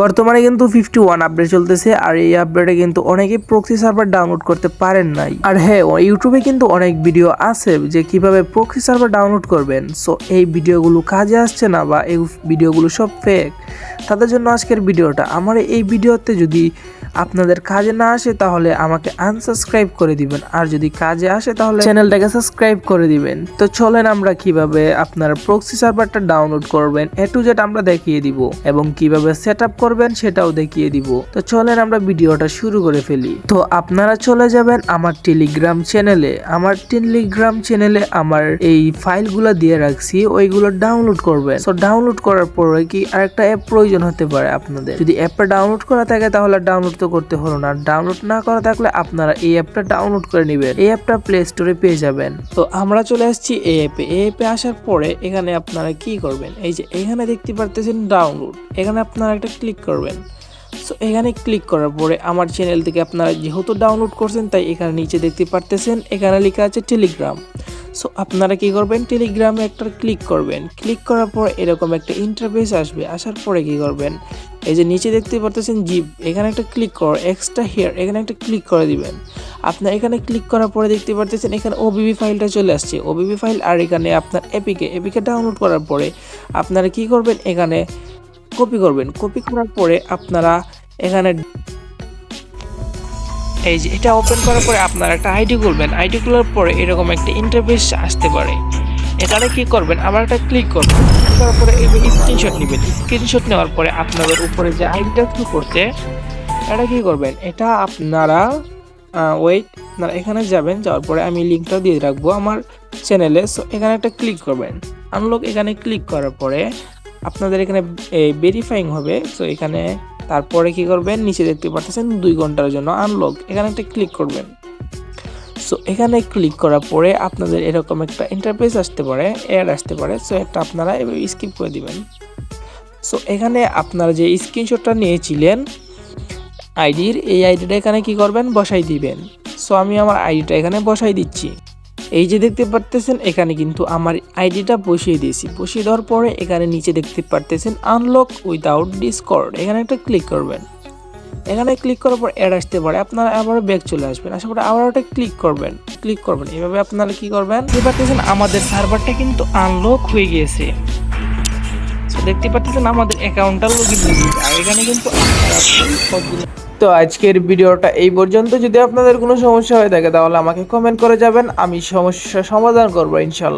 বর্তমানে কিন্তু fifty one update চলতেছে আর এই আপডেটে কিন্তু অনেকে প্রক্সি সার্ভার ডাউনলোড করতে পারেন নাই। আর হ্যাঁ ইউটিউবে কিন্তু অনেক ভিডিও আছে যে কীভাবে প্রক্সি সার্ভার ডাউনলোড করবেন। সো এই ভিডিওগুলো কাজে আসছে না বা এই ভিডিওগুলো সব ফেক তাদের জন্য আজকের ভিডিওটা। আমার এই ভিডিওতে যদি আপনাদের কাজে না আসে তাহলে আমাকে আনসাবস্ক্রাইব করে দিবেন। আর যদি কাজে আসে তাহলে চ্যানেলটাকে সাবস্ক্রাইব করে দিবেন। তো চলেন আমরা কীভাবে আপনারা প্রক্সি সার্ভারটা ডাউনলোড করবেন এ টু জেড আমরা দেখিয়ে দিব এবং কীভাবে সেট আপ করবেন সেটাও দেখিয়ে দিব। তো চলেন আমরা ভিডিওটা শুরু করে ফেলি। তো আপনারা চলে যাবেন আমার টেলিগ্রাম চ্যানেলে আমার টেলিগ্রাম চ্যানেলে আমার এই ফাইলগুলো দিয়ে রাখছি ওইগুলো ডাউনলোড করবেন। তো ডাউনলোড করার পরে কি আরেকটা অ্যাপ প্রয়োজন হতে পারে আপনাদের? যদি অ্যাপটা ডাউনলোড করা থাকে তাহলে ডাউনলোড করতে হলো না। ডাউনলোড না করা থাকলে আপনারা এই অ্যাপটা ডাউনলোড করে নেবেন। এই অ্যাপটা প্লে স্টোরে পেয়ে যাবেন। তো আমরা চলে আসছি এই অ্যাপে এই অ্যাপে আসার পরে এখানে আপনারা কি করবেন? এই যে এখানে দেখতে পারতেছেন ডাউনলোড এখানে আপনারা একটা ক্লিক করবেন। সো এখানে ক্লিক করার পরে আমার চ্যানেল থেকে আপনারা যেহেতু ডাউনলোড করছেন, তাই এখানে নিচে দেখতে পারতেছেন, এখানে লেখা আছে টেলিগ্রাম সো আপনারা কি করবেন? টেলিগ্রামে একটা ক্লিক করবেন। ক্লিক করার পর এরকম একটা ইন্টারফেস আসবে। আসার পরে কি করবেন? এই যে নিচে দেখতে পারতেছেন জিপ এখানে একটা ক্লিক কর এক্সট্রা হেয়ার এখানে একটা ক্লিক করে দিবেন। আপনার এখানে ক্লিক করার পরে দেখতে পারতেছেন এখানে ওবিবি ফাইলটা চলে আসছে। ওবিবি ফাইল আর এখানে আপনার এপিকে এপিকে ডাউনলোড করার পরে আপনারা কি করবেন? এখানে কপি করবেন। কপি করার পরে আপনারা এখানে এই যে, এটা ওপেন করার পরে আপনারা একটা আইডি খুলবেন। আইডি খোলার পরে এরকম একটা ইন্টারফেস আসতে পারে। এখানে কি করবেন? আবার একটা ক্লিক করবেন। করার পরে স্ক্রিনশট নেবেন। স্ক্রিনশট নেওয়ার পরে আপনাদের উপরে যে আইডিটা শো করছে, এটা কি করবেন? এটা আপনারা ওয়েট আপনারা এখানে যাবেন, যাওয়ার পরে আমি লিঙ্কটা দিয়ে রাখব আমার চ্যানেলে সো এখানে একটা ক্লিক করবেন। আনলক এখানে ক্লিক করার পরে আপনাদের এখানে ভেরিফাইং হবে। সো এখানে তারপরে কি করবেন? নিচে দেখতে পাচ্ছেন দুই ঘণ্টার জন্য আনলক এখানে একটা ক্লিক করবেন। সো এখানে ক্লিক করার পরে আপনাদের এরকম একটা ইন্টারফেস আসতে পারে অ্যাড আসতে পারে। সো এটা আপনারা এভাবে স্কিপ করে দিবেন। সো এখানে আপনারা যে স্ক্রিনশটটা নিয়েছিলেন আইডির এই আইডিটা এখানে কি করবেন? বসাই দিবেন। সো আমি আমার আইডিটা এখানে বসাই দিচ্ছি। এই যে দেখতে পারতেছেন, এখানে কিন্তু আমার আইডিটা বসিয়ে দিয়েছি। বসিয়ে দেওয়ার পরে এখানে নিচে দেখতে পারতেছেন আনলক উইদাউট ডিসকর্ড এখানে একটা ক্লিক করবেন। এখানে ক্লিক করার পর অ্যাড আসতে পারে। আপনারা আবার ব্যাক চলে আসবেন। আসার পরে আবার একটা ক্লিক করবেন। ক্লিক করবেন। এভাবে আপনারা কি করবেন? দেখতে পারতেছেন, আমাদের সার্ভারটা কিন্তু আনলক হয়ে গিয়েছে। দেখতে পাচ্ছেন আমাদের অ্যাকাউন্টটা লগইন হয়ে গেছে আর এখানে কিন্তু আপনারা তো আজকের ভিডিওটা এই পর্যন্ত। যদি আপনাদের কোনো সমস্যা হয়ে থাকে, তাহলে আমাকে কমেন্ট করে যাবেন। আমি সমস্যা সমাধান করব, ইনশাল্লাহ।